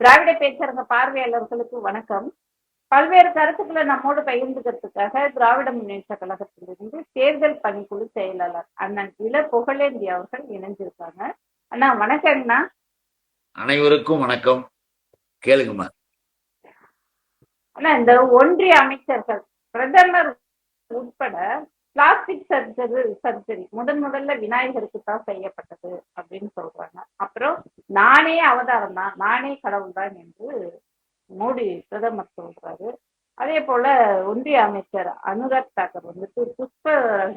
திராவிட பேச்சரங்க பார்வையாளர்களுக்கு வணக்கம். பல்வேறு கருத்துக்களை நம்மோடு பகிர்ந்துக்கிறதுக்காக திராவிட முன்னேற்ற கழகத்திலிருந்து தேர்தல் பணிக்குழு செயலாளர் அண்ணன் இள புகழேந்தி அவர்கள் இணைஞ்சிருக்காங்க. அண்ணா வணக்கம்ண்ணா அனைவருக்கும் வணக்கம். கேளுங்கம்மா அண்ணா இந்த ஒன்றிய அமைச்சர்கள் பிரதமர் உட்பட பிளாஸ்டிக் சர்ஜரி சர்ஜரி முதன் முதல்ல விநாயகருக்கு தான் செய்யப்பட்டது அப்படின்னு சொல்றாங்க. அப்புறம் நானே அவதாரம் தான். நானே கடவுள் தான் என்று மோடி பிரதமர் சொல்றாரு. அதே போல ஒன்றிய அமைச்சர் அனுராக் தாக்கர் வந்துட்டு புஷ்ப ரக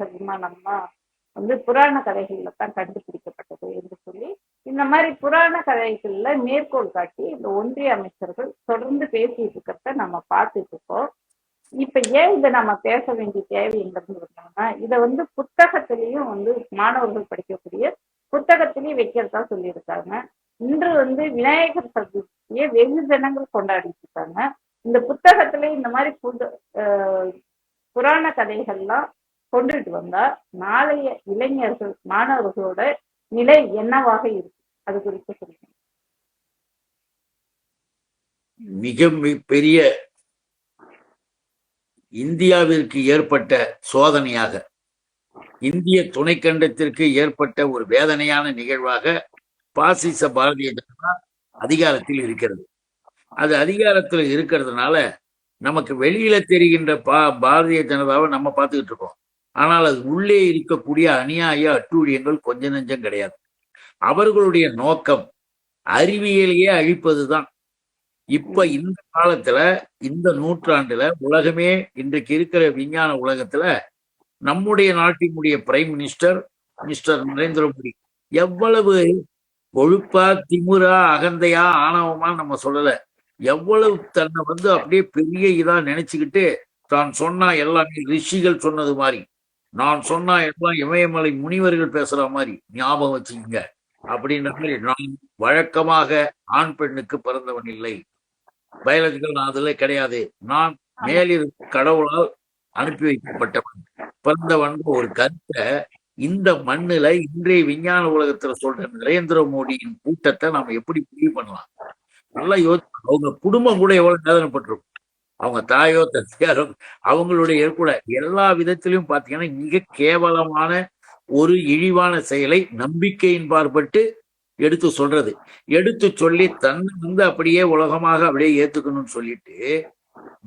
வந்து புராண கதைகள்ல தான் கண்டுபிடிக்கப்பட்டது என்று சொல்லி இந்த மாதிரி புராண கதைகள்ல மேற்கோள் காட்டி இந்த ஒன்றிய அமைச்சர்கள் தொடர்ந்து பேசிட்டு இருக்கிறத நம்ம பார்த்துட்டு இருக்கோம். இப்ப ஏன் இதை நம்ம பேச வேண்டிய தேவை எங்கிறது இருந்தோம்னா இதை வந்து புத்தகத்திலையும் வந்து மாணவர்கள் படிக்கக்கூடிய புத்தகத்திலையும் வைக்கிறதா சொல்லியிருக்காங்க. இன்று வந்து விநாயகர் சதுர்த்தியை வெகு ஜனங்கள் கொண்டாடிட்டு இருக்காங்க இந்த புத்தகத்துல இந்த மாதிரி புது புராண கதைகள்லாம் கொண்டுட்டு வந்தா நாளைய இளைஞர்கள் மாணவர்களோட நிலை என்னவாக இருக்கு? அது குறித்து சொல்லுங்க. மிக பெரிய இந்தியாவிற்கு ஏற்பட்ட சோதனையாக இந்திய துணைக்கண்டத்திற்கு ஏற்பட்ட ஒரு வேதனையான நிகழ்வாக பாசிச பாரதிய ஜனதா அதிகாரத்தில் இருக்கிறது. அது அதிகாரத்தில் இருக்கிறதுனால நமக்கு வெளியில தெரிகின்ற பா பாரதிய ஜனதாவை நம்ம பார்த்துக்கிட்டு இருக்கோம். ஆனால் அது உள்ளே இருக்கக்கூடிய அநியாய அட்டூழியங்கள் கொஞ்ச நெஞ்சம் கிடையாது. அவர்களுடைய நோக்கம் அறிவியலையே அழிப்பதுதான். இப்ப இந்த காலத்துல இந்த நூற்றாண்டுல உலகமே இன்றைக்கு இருக்கிற விஞ்ஞான உலகத்துல நம்முடைய நாட்டினுடைய prime minister mister Narendra Modi எவ்வளவு கொழுப்பா திமுறா அகந்தையா ஆணவமா நம்ம சொல்லல. எவ்வளவு தன்னை வந்து அப்படியே பெரிய இதா நினைச்சுக்கிட்டு தான் சொன்னா எல்லாமே ரிஷிகள் சொன்னது மாதிரி நான் சொன்னா எல்லாம் இமயமலை முனிவர்கள் பேசுற மாதிரி ஞாபகம் வச்சுக்கங்க. அப்படின்ற மாதிரி நான் வழக்கமாக ஆண் பெண்ணுக்கு பிறந்தவன் இல்லை. பயாலஜிக்கல் நான் அதுல கிடையாது. நான் மேலிருந்து கடவுளால் அனுப்பி வைக்கப்பட்டவன். பிறந்தவன் ஒரு கருத்தை இந்த மண்ணுல இன்றைய விஞ்ஞான உலகத்துல சொல்ற நரேந்திர மோடியின் கூட்டத்தை நாம எப்படி முடிவு பண்ணலாம்? நல்லா யோசி அவங்க குடும்பம் கூட எவ்வளவு வேதனைப்பட்டிருக்கும். அவங்க தாயோ தந்தையாரோ அவங்களுடைய கூட எல்லா விதத்திலையும் பாத்தீங்கன்னா மிக கேவலமான ஒரு இழிவான செயலை நம்பிக்கையின் பார்ப்பட்டு எடுத்து சொல்றது. எடுத்து சொல்லி தன்னை வந்து அப்படியே உலகமாக அப்படியே ஏத்துக்கணும்னு சொல்லிட்டு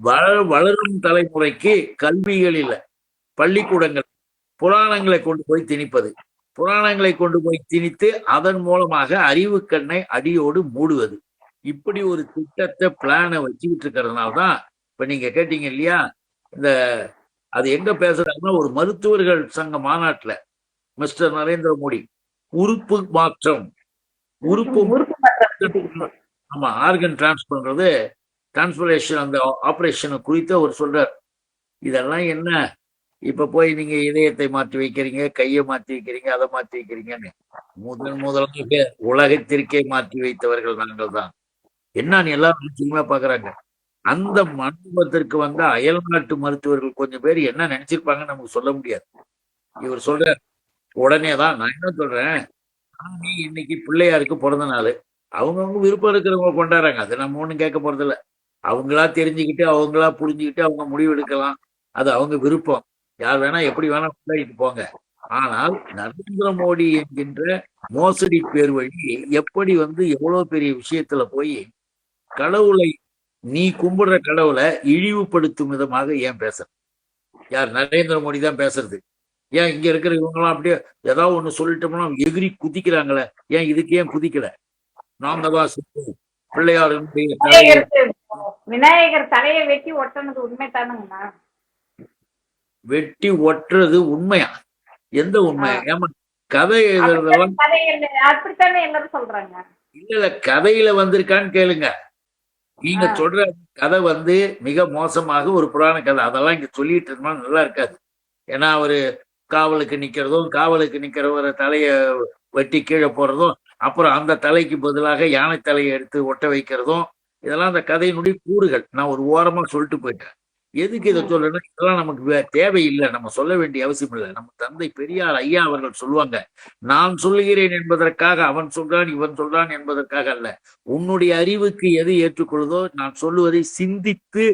வள வளரும் தலைமுறைக்கு கல்விகளில் இல்லை. பள்ளிக்கூடங்கள் புராணங்களை கொண்டு போய் திணிப்பது. புராணங்களை கொண்டு போய் திணித்து அதன் மூலமாக அறிவு கண்ணை அடியோடு மூடுவது. இப்படி ஒரு திட்டத்தை பிளானை வச்சுக்கிட்டு இருக்கிறதுனால தான் இப்ப நீங்க கேட்டீங்க இல்லையா? இந்த அது எங்க பேசுறாங்கன்னா ஒரு மருத்துவர்கள் சங்க மாநாட்டில் மிஸ்டர் நரேந்திர மோடி உறுப்பு மாற்றம். உறுப்பு உறுப்பு ஆமா ஆர்கன் டிரான்ஸ்பர்ன்றது டிரான்ஸ்பரேஷன் அந்த ஆபரேஷனை குறித்து அவர் சொல்றார். இதெல்லாம் என்ன? இப்ப போய் நீங்க இதயத்தை மாற்றி வைக்கிறீங்க கையை மாற்றி வைக்கிறீங்க அதை மாற்றி வைக்கிறீங்கன்னு. முதல் முதலாக உலகத்திற்கே மாற்றி வைத்தவர்கள் நாங்கள் தான். என்ன எல்லாரும் நிச்சயமா பாக்குறாங்க அந்த மண்டபத்திற்கு வந்த அயல் நாட்டு மருத்துவர்கள் கொஞ்சம் பேர் என்ன நினைச்சிருப்பாங்கன்னு நமக்கு சொல்ல முடியாது. இவர் சொல்ற உடனே தான் நான் என்ன சொல்றேன்? நீ இன்னைக்கு பிள்ளையாருக்கு பிறந்த நாள். அவங்கவுங்க விருப்பம் இருக்கிறவங்க கொண்டாடுறாங்க. அது நம்ம ஒண்ணும் கேட்க போறதில்ல. அவங்களா தெரிஞ்சுக்கிட்டு அவங்களா புரிஞ்சுக்கிட்டு அவங்க முடிவு எடுக்கலாம். அது அவங்க விருப்பம். யார் வேணா எப்படி வேணா கொண்டாடிட்டு போங்க. ஆனால் நரேந்திர மோடி என்கின்ற மோசடி பேர் வழி எப்படி வந்து எவ்வளோ பெரிய விஷயத்துல போய் கடவுளை நீ கும்பிடுற கடவுளை இழிவுபடுத்தும் விதமாக ஏன் பேசுற யார்? நரேந்திர மோடி தான் பேசுறது. ஏன் இங்க இருக்கிற இவங்கெல்லாம் அப்படியே ஏதாவது ஒண்ணு சொல்லிட்டோம்னா எகிரி குதிக்கிறாங்களே. ஏன் இதுக்கு ஏன் குதிக்கல? நாங்க தான் செத்தோம். பிள்ளையாருடைய விநாயகர் தலையை வெட்டி ஒட்டினது உண்மை தானுங்கண்ணா வெட்டி ஒட்டுறது உண்மையா? எந்த உண்மை. ஏமா கதை எழுதுறதெல்லாம் அப்படித்தானே எல்லாரும் சொல்றாங்க. இல்ல இல்ல கதையில வந்திருக்கான்னு கேளுங்க. நீங்க. சொல்ற கதை வந்து மிக மோசமாக ஒரு புராண கதை. அதெல்லாம் இங்க சொல்லிட்டு இருந்தா நல்லா இருக்காது. ஏன்னா அவரு காவலுக்கு நிக்கிறதும் காவலுக்கு நிக்கிறவரை தலைய வெட்டி கீழே போடுறதும் அப்புறம் அந்த தலைக்கு பதிலாக யானை தலையை எடுத்து ஒட்ட வைக்கிறதும் இதெல்லாம் அந்த கதையினுடைய கூறுகள். நான் ஒரு ஓரமா சொல்லிட்டு போயிட்டேன். எதுக்கு இதை சொல்றேன்னா இதெல்லாம் நமக்கு தேவையில்லை. நம்ம சொல்ல வேண்டிய அவசியம் இல்லை. நம்ம தந்தை பெரியார் ஐயா அவர்கள் சொல்லுவாங்க நான் சொல்லுகிறேன் என்பதற்காக அவன் சொல்றான் இவன் சொல்றான் என்பதற்காக அல்ல. உன்னுடைய அறிவுக்கு எது ஏற்றுக்கொள்ளுதோ நான் சொல்லுவதை சிந்தித்து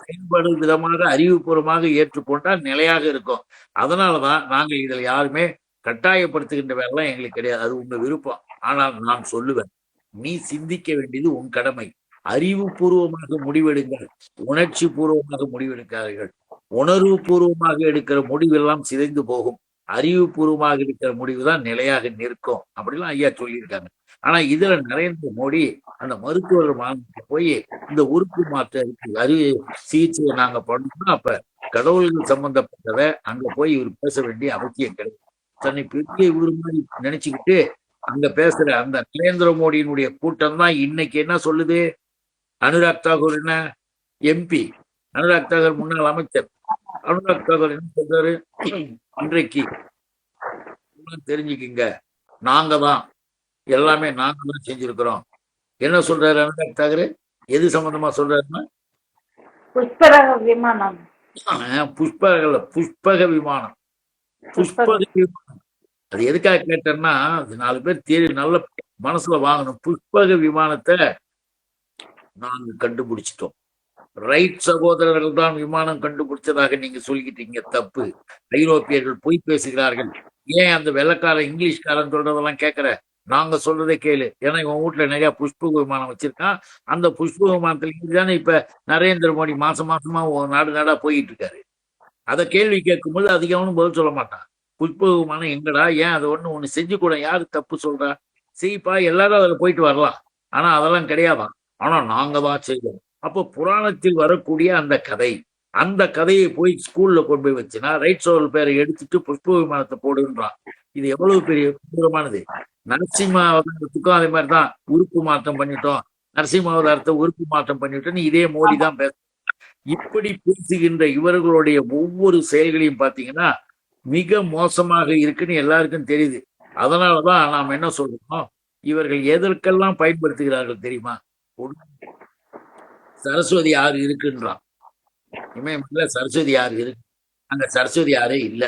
பயன்பாடு விதமாக அறிவுபூர்வமாக ஏற்றுக்கொண்டால் நிலையாக இருக்கும். அதனாலதான் நாங்கள் இதில் யாருமே கட்டாயப்படுத்துகின்ற வேலை எங்களுக்கு கிடையாது. அது உங்க விருப்பம். ஆனால் நான் சொல்லுவேன் நீ சிந்திக்க வேண்டியது உன் கடமை. அறிவுபூர்வமாக முடிவெடுங்கள். உணர்ச்சி பூர்வமாக முடிவெடுக்காதீர்கள். உணர்வு பூர்வமாக எடுக்கிற முடிவெல்லாம் சிதைந்து போகும். அறிவுபூர்வமாக எடுக்கிற முடிவு தான் நிலையாக நிற்கும். அப்படிலாம் ஐயா சொல்லியிருக்காங்க. ஆனா இதுல நரேந்திர மோடி அந்த மருத்துவர் மாநிலத்துக்கு போய் இந்த உறுப்பு மாற்றத்துக்கு இருக்கு அறுவை சிகிச்சையை நாங்க பண்ணோம்னா அப்ப கடவுள்கள் சம்பந்தப்பட்டதை அங்க போய் இவர் பேச வேண்டிய அவசியம் கிடையாது. தன்னை பெரிய இவரு மாதிரி நினைச்சுக்கிட்டு அங்க பேசுற அந்த நரேந்திர மோடியினுடைய கூட்டம் தான் இன்னைக்கு என்ன சொல்லுது? அனுராக் தாகூர் என்ன? எம்பி. அனுராக் தாகூர் முன்னாள் அமைச்சர். அனுராக் தாகூர் என்ன சொல்றாரு? இன்றைக்கு தெரிஞ்சுக்குங்க. நாங்க தான் எல்லாமே நாங்க தான் செஞ்சிருக்கிறோம். என்ன சொல்றாரு அனுராக் தாக்கூர் எது சம்பந்தமா சொல்றாருன்னா? புஷ்பரக விமானம். புஷ்பக விமானம். புஷ்பக விமானம். அது எதுக்காக கேட்டேன்னா அது நாலு பேர் தேடி நல்ல மனசுல வாங்கணும். புஷ்பக விமானத்தை நாங்க கண்டுபிடிச்சிட்டோம். ரைட் சகோதரர்கள் தான் விமானம் கண்டுபிடிச்சதாக நீங்க சொல்லிக்கிட்டீங்க. தப்பு. ஐரோப்பியர்கள் பொய் பேசுகிறார்கள். ஏன் அந்த வெள்ளக்காரன் இங்கிலீஷ்காரன் சொல்றதெல்லாம் கேட்கற? நாங்க சொல்றதை கேளு. ஏன்னா இவன் வீட்டுல நிறைய புஷ்ப விமானம் வச்சிருக்கான். அந்த புஷ்ப விமானத்துல தானே இப்ப நரேந்திர மோடி மாசம் மாசமா நாடு நாடா போயிட்டு இருக்காரு அத கேள்வி கேட்கும்போது அதுக்கு அவனும் பதில் சொல்ல மாட்டான். புஷ்ப விமானம் எங்கடா? ஏன் அதை ஒண்ணு ஒண்ணு செஞ்சு கூட யாரு தப்பு சொல்றா? செய்ப்பா எல்லாரும் அதுல போயிட்டு வரலாம். ஆனா அதெல்லாம் கிடையாதான் ஆனா நாங்க தான் செய்வோம். அப்போ புராணத்தில் வரக்கூடிய அந்த கதை அந்த கதையை போய் ஸ்கூல்ல கொண்டு போய் வச்சுனா ரைட் சோல் பேரை எடுத்துட்டு புஷ்ப விமானத்தை போடுன்றான். இது எவ்வளவு பெரிய கொடூரமானது நரசிம்ம அவதாரத்துக்கும் அதே மாதிரிதான் உறுப்பு மாற்றம் பண்ணிட்டோம். நரசிம்ம அவதாரத்தை உறுப்பு மாற்றம் பண்ணிட்டோம்னு இதே மோடி தான் பேச. இப்படி பேசுகின்ற இவர்களுடைய ஒவ்வொரு செயல்களையும் பார்த்தீங்கன்னா மிக மோசமாக இருக்குன்னு எல்லாருக்கும் தெரியுது. அதனாலதான் நாம் என்ன சொல்றோம்? இவர்கள் எதற்கெல்லாம் பயன்படுத்துகிறார்கள் தெரியுமா? சரஸ்வதி ஆறு இருக்குன்றான். இமயமலையில சரஸ்வதி ஆறு இருக்கு. அங்க சரஸ்வதி ஆறே இல்ல.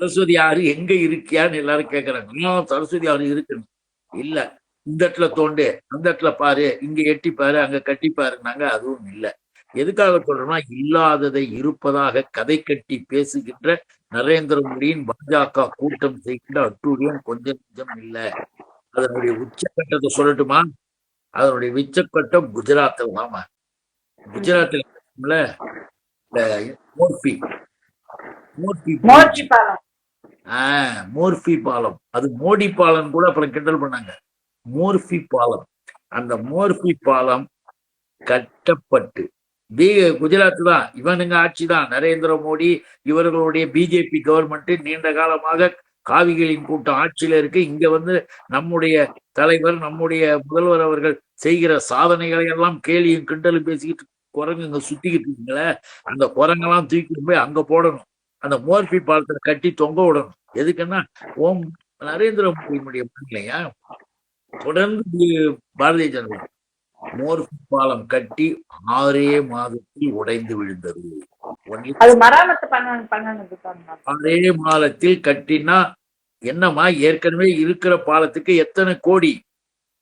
சரஸ்வதி ஆறு எங்க இருக்கியான்னு எல்லாரும் கேக்குறாங்க. இன்னும் சரஸ்வதி ஆறு இருக்குன்னு இல்ல இந்த இடத்துல தோண்டு அந்த இடத்துல பாரு இங்க எட்டி பாரு அங்க கட்டி பாருனாங்க அதுவும் இல்ல. எதுக்காக சொல்றோம்னா இல்லாததை இருப்பதாக கதை கட்டி பேசுகின்ற நரேந்திர மோடியின் பாஜக கூட்டம் செய்கின்ற அட்டூழியம் கொஞ்சம் கொஞ்சம் இல்ல. அதனுடைய உச்சக்கட்டத்தை சொல்லட்டுமா? அதனுடைய உச்சக்கட்டம் குஜராத்தில் ஆமா குஜராத்தில் மோர்பி மோர்பி. மோர்பி. பாலம் ஆஹ் மோர்பி பாலம். அது மோடி பாலம் கூட அப்புறம் கிண்டல் பண்ணாங்க. மோர்பி பாலம். அந்த மோர்பி பாலம் கட்டப்பட்டு பி குஜராத் தான் இவனுங்க ஆட்சி தான். நரேந்திர மோடி இவர்களுடைய பிஜேபி கவர்மெண்ட் நீண்ட காலமாக காவிகளின் கூட்டம் ஆட்சியில இருக்கு. இங்க வந்து நம்முடைய தலைவர் நம்முடைய முதல்வர் அவர்கள் செய்கிற சாதனைகளை எல்லாம் கேலியும் கிண்டலும் பேசிக்கிட்டு குரங்குங்க சுத்திக்கிட்டு இருக்குங்களே அந்த குரங்கெல்லாம் தூக்கிட்டு போய் அங்க போடணும். அந்த மோர்பி பாலத்துல கட்டி தொங்க விடணும். எதுக்குன்னா ஓம் நரேந்திர மோடியினுடைய இல்லையா தொடர்ந்து பாரதிய ஜனதா. மோர்பி பாலம் கட்டி ஆறே மாதத்தில் உடைந்து விழுந்தது. ஆறே மாதத்தில் கட்டினா என்னம்மா ஏற்கனவே இருக்கிற பாலத்துக்கு எத்தனை கோடி?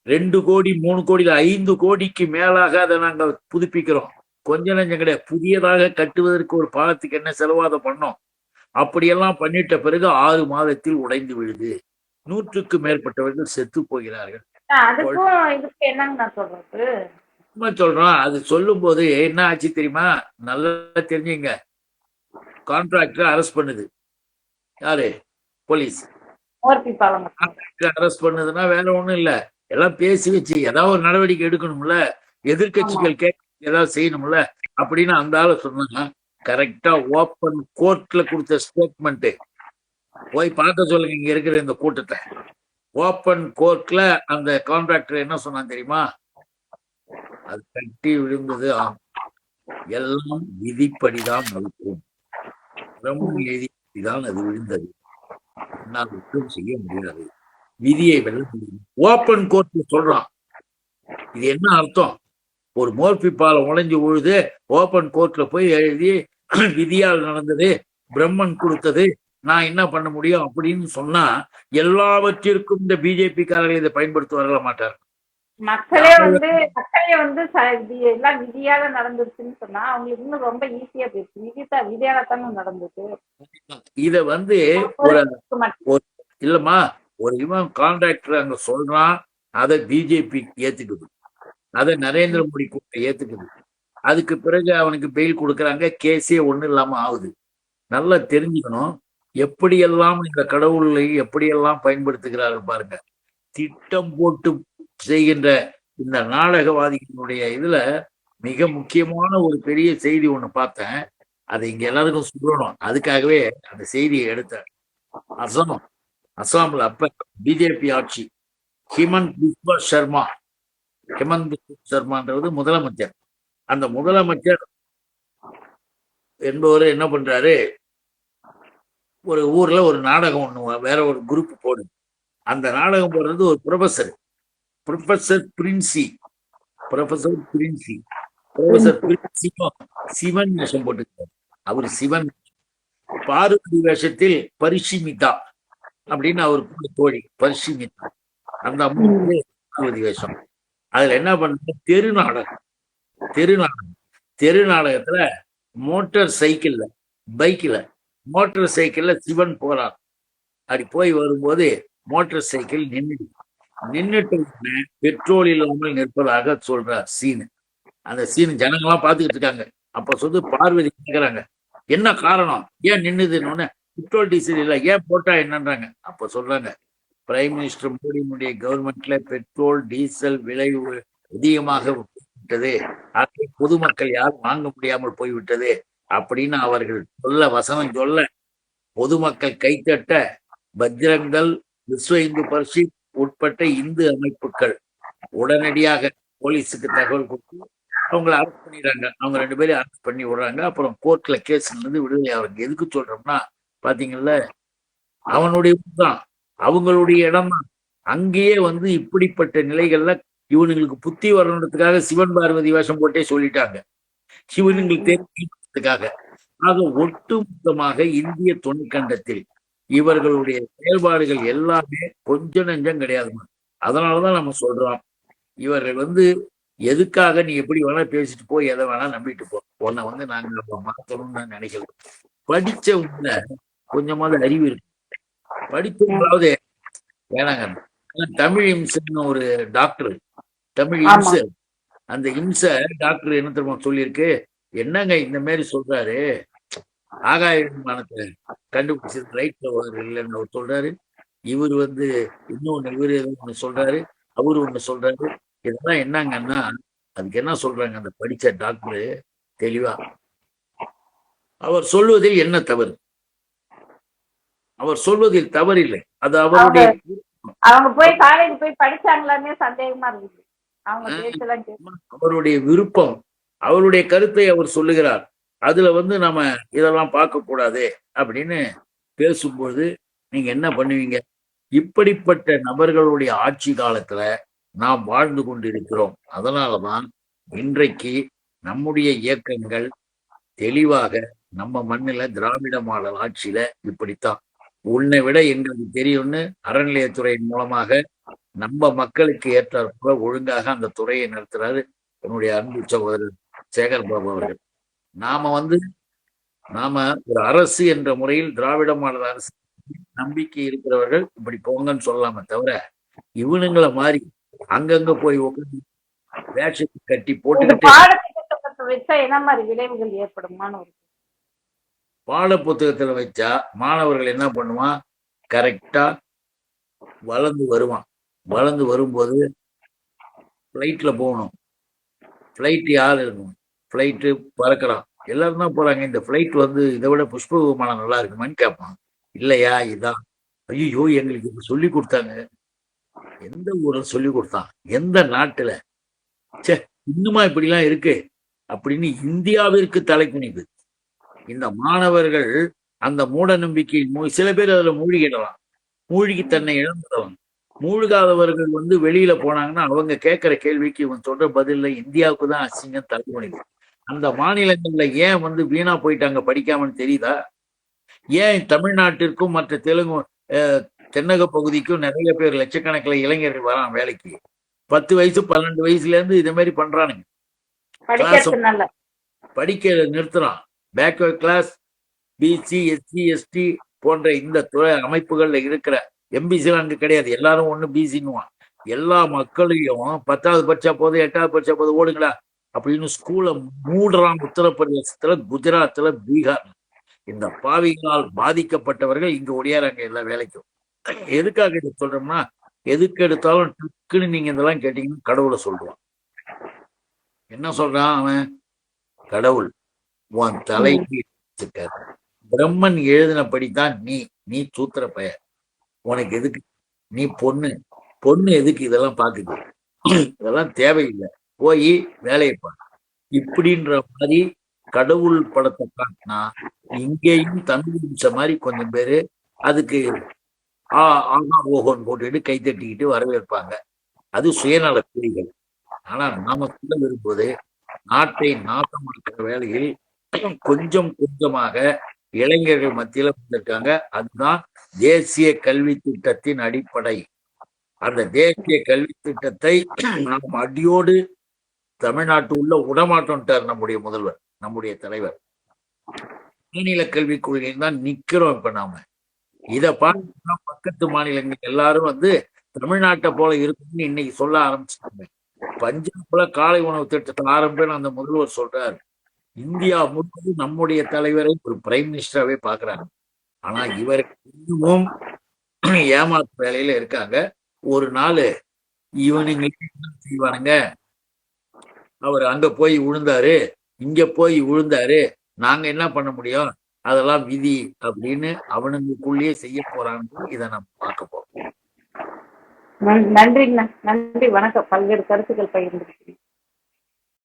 ரெண்டு கோடி மூணு கோடி ஐந்து கோடிக்கு மேலாக அதை நாங்க புதுப்பிக்கிறோம். கொஞ்ச நஞ்சம் கிடையாது. புதியதாக கட்டுவதற்கு ஒரு பாலத்துக்கு என்ன செலவாத பண்ணோம்? அப்படியெல்லாம் பண்ணிட்ட பிறகு ஆறு மாதத்தில் உடைந்து விழுது. நூற்றுக்கு மேற்பட்டவர்கள் செத்து போகிறார்கள். சொல்றோம். அது சொல்லும் போது என்ன ஆச்சு தெரியுமா? நல்லா தெரிஞ்சுங்க. கான்ட்ராக்டர் அரெஸ்ட் பண்ணுது. யாரு? போலீஸ் அரெஸ்ட் பண்ணதுன்னா வேற ஒண்ணும் இல்ல. எல்லாம் பேசி வச்சு ஏதாவது ஒரு நடவடிக்கை எடுக்கணும்ல. எதிர்க்கட்சிகள் கேட்க ஏதாவது செய்யணும்ல. அப்படின்னு அந்த ஆளு சொன்னா கரெக்டா ஓப்பன் கோர்ட்ல கொடுத்த ஸ்டேட்மெண்ட் போய் பார்க்க சொல்லுங்க இங்க இருக்கிற இந்த கூட்டத்தை. ஓப்பன் கோர்ட்ல அந்த கான்ட்ராக்டர் என்ன சொன்னான் தெரியுமா? அது கட்டி விழுந்தது. எல்லாம் விதிப்படிதான் நடக்கும். பிரம்ம விதிப்படிதான் அது விழுந்தது. என்னால் ஒன்றும் செய்ய முடியாது. விதியை வெல்ல முடியும். ஓப்பன் கோர்ட்ல சொல்றான். இது என்ன அர்த்தம்? ஒரு மோர்பி பாலம் உழைஞ்சு உழுது ஓபன் கோர்ட்ல போய் எழுதி விதியால் நடந்தது பிரம்மன் கொடுத்தது நான் என்ன பண்ண முடியும் அப்படின்னு சொன்னா எல்லாவற்றிற்கும் இந்த பிஜேபி காரர்கள் இதை பயன்படுத்த வரல மாட்டார் மக்களே வந்து மக்களே வந்து எல்லாம் விதியால நடந்துருச்சுன்னு சொன்னா அவங்களுக்கு இன்னும் ரொம்ப ஈஸியா போயிடுச்சு. விதித்தா விதியால தானே நடந்தது. இத வந்து ஒரு இல்லம்மா ஒரு இவன் கான்ட்ராக்டர் அங்க சொல்றான் அதை பிஜேபி ஏத்துக்குது. அதை நரேந்திர மோடி கூட்டம் ஏத்துக்குது. அதுக்கு பிறகு அவனுக்கு பெயில் கொடுக்குறாங்க. கேஸே ஒண்ணும் இல்லாமல் ஆகுது. நல்லா தெரிஞ்சுக்கணும். எப்படியெல்லாம் இந்த கடவுளை எப்படியெல்லாம் பயன்படுத்துகிறார்கள் பாருங்க. திட்டம் போட்டு செய்கின்ற இந்த நாடகவாதிகளுடைய இதுல மிக முக்கியமான ஒரு பெரிய செய்தி ஒண்ணு பார்த்தேன். அதை இங்க எல்லாருக்கும் சொல்லணும். அதுக்காகவே அந்த செய்தியை எடுத்தேன். அசாம் அசாம்ல அப்ப பிஜேபி ஆட்சி. ஹிமந்த் பிஸ்வா சர்மா. ஹிமந்த் சர்மான்றது முதலமைச்சர். அந்த முதலமைச்சர் என்பவர் என்ன பண்றாரு? ஒரு ஊர்ல ஒரு நாடகம் ஒண்ணு வேற ஒரு குரூப் போடுது அந்த நாடகம் போடுறது ஒரு professor professor principal professor principal professor பிரின்சியும் Shiva வேஷம் போட்டுக்கிறார். அவர் சிவன். பார்வதி வேஷத்தில் பரிஷிமிதா அப்படின்னு அவர் கூட தோழி பரிஷிமிதா. அந்த அம்மாவுக்கு பார்வதி வேஷம். அதுல என்ன பண்றது தெரு நாடகம். தெரு நாடகம் தெரு நாடகத்துல மோட்டார் சைக்கிள்ல பைக்ல மோட்டார் சைக்கிள்ல சிவன் போறார் அப்படி போய் வரும்போது மோட்டார் சைக்கிள் நின்றுடு நின்னுட்டு உடனே பெட்ரோல் இல்லாமல் நிற்பதாக சொல்றார் சீனு. அந்த சீனு ஜனங்கள்லாம் பார்த்துக்கிட்டு இருக்காங்க. அப்ப சொல்லி பார்வதி கேட்குறாங்க என்ன காரணம்? ஏன் நின்னுதுன்னு? உடனே பெட்ரோல் டீசல் இல்ல. ஏன் போட்டா என்னன்றாங்க. அப்ப சொல்றாங்க பிரைம் மினிஸ்டர் மோடியினுடைய கவர்மெண்ட்ல பெட்ரோல் டீசல் விலை அதிகமாக விட்டது. அதை பொதுமக்கள் யாரும் வாங்க முடியாமல் போய்விட்டது அப்படின்னு அவர்கள் சொல்ல வசனம் சொல்ல பொதுமக்கள் கைத்தட்ட பஜ்ரங்கள் விஸ்வ இந்து பரிஷத் உட்பட்ட இந்து அமைப்புகள் உடனடியாக போலீஸுக்கு தகவல் கொடுத்து அவங்கள அரெஸ்ட் பண்ணிடுறாங்க. அவங்க ரெண்டு பேரும் அரெஸ்ட் பண்ணி விடுறாங்க. அப்புறம் கோர்ட்ல கேஸ் நடந்து விடுதலை. அவருக்கு எதுக்கு சொல்றோம்னா பாத்தீங்கல்ல அவனுடைய தான் அவங்களுடைய இடம் தான் அங்கேயே வந்து இப்படிப்பட்ட நிலைகள்ல இவனுங்களுக்கு புத்தி வரணுன்றதுக்காக சிவன் பார்வதி வேஷம் போட்டே சொல்லிட்டாங்க. சிவனுங்களுக்கு தெரிஞ்சுக்கிறதுக்காக ஆக ஒட்டுமொத்தமாக இந்திய துணைக்கண்டத்தில் இவர்களுடைய செயல்பாடுகள் எல்லாமே கொஞ்சம் நெஞ்சம் கிடையாதுமா. அதனாலதான் நம்ம சொல்றோம். இவர்கள் வந்து எதுக்காக நீ எப்படி வேணா பேசிட்டு போய் எதை வேணா நம்பிட்டு போ. உன்னை வந்து நாங்க மாத்தணும்னு நான் நினைக்கல. படிச்ச உள்ள கொஞ்சமாவது அறிவு இருக்கு. படிச்சவங்களாவது வேணாங்க. தமிழ் இம்சன்னு ஒரு டாக்டர் தமிழ். இம்ச. அந்த இம்ச டாக்டர் என்ன தெரியுமா சொல்லியிருக்கு? என்னங்க இந்த மாதிரி சொல்றாரு? ஆகாய விமானத்தை கண்டுபிடிச்சது ரைட்ல இல்லைன்னு அவர் சொல்றாரு. இவர் வந்து இன்னொன்னு இவர் ஒண்ணு சொல்றாரு. அவரு ஒண்ணு சொல்றாரு. இதெல்லாம் என்னங்கன்னா அதுக்கு என்ன சொல்றாங்க அந்த படிச்ச டாக்டர் தெளிவா. அவர் சொல்வதில் என்ன தவறு? அவர் சொல்வதில் தவறில்லை. அது அவருடைய அவங்க போய் காலேஜ் போய் படிச்சாங்களான்னே சந்தேகமா அவங்க கேட்டு அவருடைய விருப்பம் அவருடைய கருத்தை அவர் சொல்லுகிறார். அதுல வந்து நம்ம இதெல்லாம் பார்க்க கூடாது அப்படின்னு பேசும்போது நீங்க என்ன பண்ணுவீங்க? இப்படிப்பட்ட நபர்களுடைய ஆட்சி காலத்துல நாம் வாழ்ந்து கொண்டிருக்கிறோம். அதனாலதான் இன்றைக்கு நம்முடைய இயக்கங்கள் தெளிவாக நம்ம மண்ணுல திராவிட மாடல் ஆட்சியில இப்படித்தான். உன்னை விட எங்களுக்கு தெரியும்னு அறநிலையத்துறையின் மூலமாக நம்ம மக்களுக்கு ஏற்றாற்போல ஒழுங்காக அந்த துறையை நடத்துறாரு என்னுடைய அன்பு சகோதரர் சேகர் பாபு அவர்கள். நாம வந்து நாம ஒரு அரசு என்ற முறையில் திராவிட மாடல் அரசு நம்பிக்கை இருக்கிறவர்கள் இப்படி போங்கன்னு சொல்லலாமே தவிர இவனுங்களை மாதிரி அங்கங்க போய் உட்கார்ந்து வேஷத்தை கட்டி வச்சா என்ன மாதிரி விளைவுகள் ஏற்படுமான்னு ஒரு பாட புத்தகத்துல வச்சா மாணவர்கள் என்ன பண்ணுவான்? கரெக்டா வளர்ந்து வருவான். வளர்ந்து வரும்போது ஃப்ளைட்ல போகணும். ஃப்ளைட் யார் இருக்கணும் ஃப்ளைட்டு பறக்கலாம். எல்லாரும் தான் போறாங்க. இந்த ஃப்ளைட் வந்து இதை விட புஷ்ப விமானம் நல்லா இருக்குமான்னு கேட்பான். இல்லையா? இதான். ஐயோ எங்களுக்கு இப்போ சொல்லி கொடுத்தாங்க. எந்த ஊரில் சொல்லி கொடுத்தான்? எந்த நாட்டுல? ச்சே இன்னுமா இப்படிலாம் இருக்கு? அப்படின்னு இந்தியாவிற்கு தலைக்குனிவு இந்த மாணவர்கள் அந்த மூட நம்பிக்கை சில பேர் அதுல மூழ்கிடலாம். மூழ்கி தன்னை இழந்துடலாம் மூழ்காதவர்கள் வந்து வெளியில போனாங்கன்னா அவங்க கேட்கிற கேள்விக்கு இவன் சொல்ற பதில்ல இந்தியாவுக்கு தான் அசிங்கம் தலைமுடிவு அந்த மாநிலங்கள்ல ஏன் வந்து வீணா போயிட்டாங்க படிக்காமன்னு தெரியுதா? ஏன் தமிழ்நாட்டிற்கும் மற்ற தெலுங்கு தென்னக பகுதிக்கும் நிறைய பேர் லட்சக்கணக்கில் இளைஞர்கள் வரான் வேலைக்கு? பத்து வயசு பன்னெண்டு வயசுல இருந்து இதே மாதிரி பண்றானுங்க. படிக்க நிறுத்துறான். Backward class BC SC ST போன்ற இந்த துறை அமைப்புகள்ல இருக்கிற எம்பிசிலாம் அங்க கிடையாது. எல்லாரும் ஒண்ணு பிசின்னுவான் எல்லா மக்களையும் பத்தாவது படிச்சா போதும் எட்டாவது படிச்சா போதும் ஓடுங்களா? அப்படின்னு ஸ்கூலை மூடுறான் உத்தரப்பிரதேசத்தில் குஜராத்ல பீகார் இந்த பாவிகளால் பாதிக்கப்பட்டவர்கள் இங்கே ஒடியாராங்க எல்லா வேலைக்கும். எதுக்காக இதை சொல்றோம்னா எதுக்கு எடுத்தாலும் டக்குன்னு நீங்க இதெல்லாம் கேட்டீங்கன்னா கடவுளை சொல்லுவான். என்ன சொல்றான் அவன்? கடவுள். உன் தலைக்கு வச்சிருக்காரு பிரம்மன் எழுதினபடிதான் நீ நீ சூத்திர பய. உனக்கு எதுக்கு? நீ பொண்ணு. பொண்ணு எதுக்கு இதெல்லாம் பாக்குது? இதெல்லாம் தேவையில்லை. போய் வேலையை பாரு. இப்படின்ற மாதிரி கடவுள் படத்தை காட்டினா இங்கேயும் தமிழ் நிமிஷ மாதிரி கொஞ்சம் பேரு அதுக்கு ஆ ஆனா ஓஹோன்னு போட்டுட்டு கை தட்டிக்கிட்டு வரவேற்பாங்க. அது சுயநல குறிகள் ஆனா நாம சொல்ல விரும்புவது நாட்டை நாசமாக்குற வேலையில் கொஞ்சம் கொஞ்சமாக இளைஞர்கள் மத்தியில வந்திருக்காங்க. அதுதான் தேசிய கல்வி திட்டத்தின் அடிப்படை. அந்த தேசிய கல்வி திட்டத்தை நாம் அடியோடு தமிழ்நாட்டு உள்ள விடமாட்டோம்ட்டார் நம்முடைய முதல்வர் நம்முடைய தலைவர். மாநில கல்விக் கொள்கையில் தான் நிக்கிறோம் இப்ப நாம. இத பார்த்து பக்கத்து மாநிலங்கள் எல்லாரும் வந்து தமிழ்நாட்டை போல இருக்குன்னு இன்னைக்கு சொல்ல ஆரம்பிச்சிட்டாங்க. பஞ்சாப்ல காலை உணவு திட்டத்தை ஆரம்பின்னு அந்த முதல்வர் சொல்றாரு. இந்தியா முழுவதும் நம்முடைய தலைவரை ஒரு பிரைம் மினிஸ்டராவே பாக்குறாங்க ஆனா இவர் இன்னமும் ஏமாத்து வேலையில இருக்காங்க. ஒரு நாள் இவனுங்க செய்வானுங்க? அவர் அங்க போய் விழுந்தாரு இங்க போய் விழுந்தாரு நாங்க என்ன பண்ண முடியும்? அதெல்லாம் விதி அப்படின்னு அவனுங்களுக்குள்ளேயே செய்ய போறான்னு இதை நம்ம பார்க்க போறோம். நன்றிங்கண்ணா. நன்றி வணக்கம். பல்வேறு கருத்துக்கள் பகிர்ந்து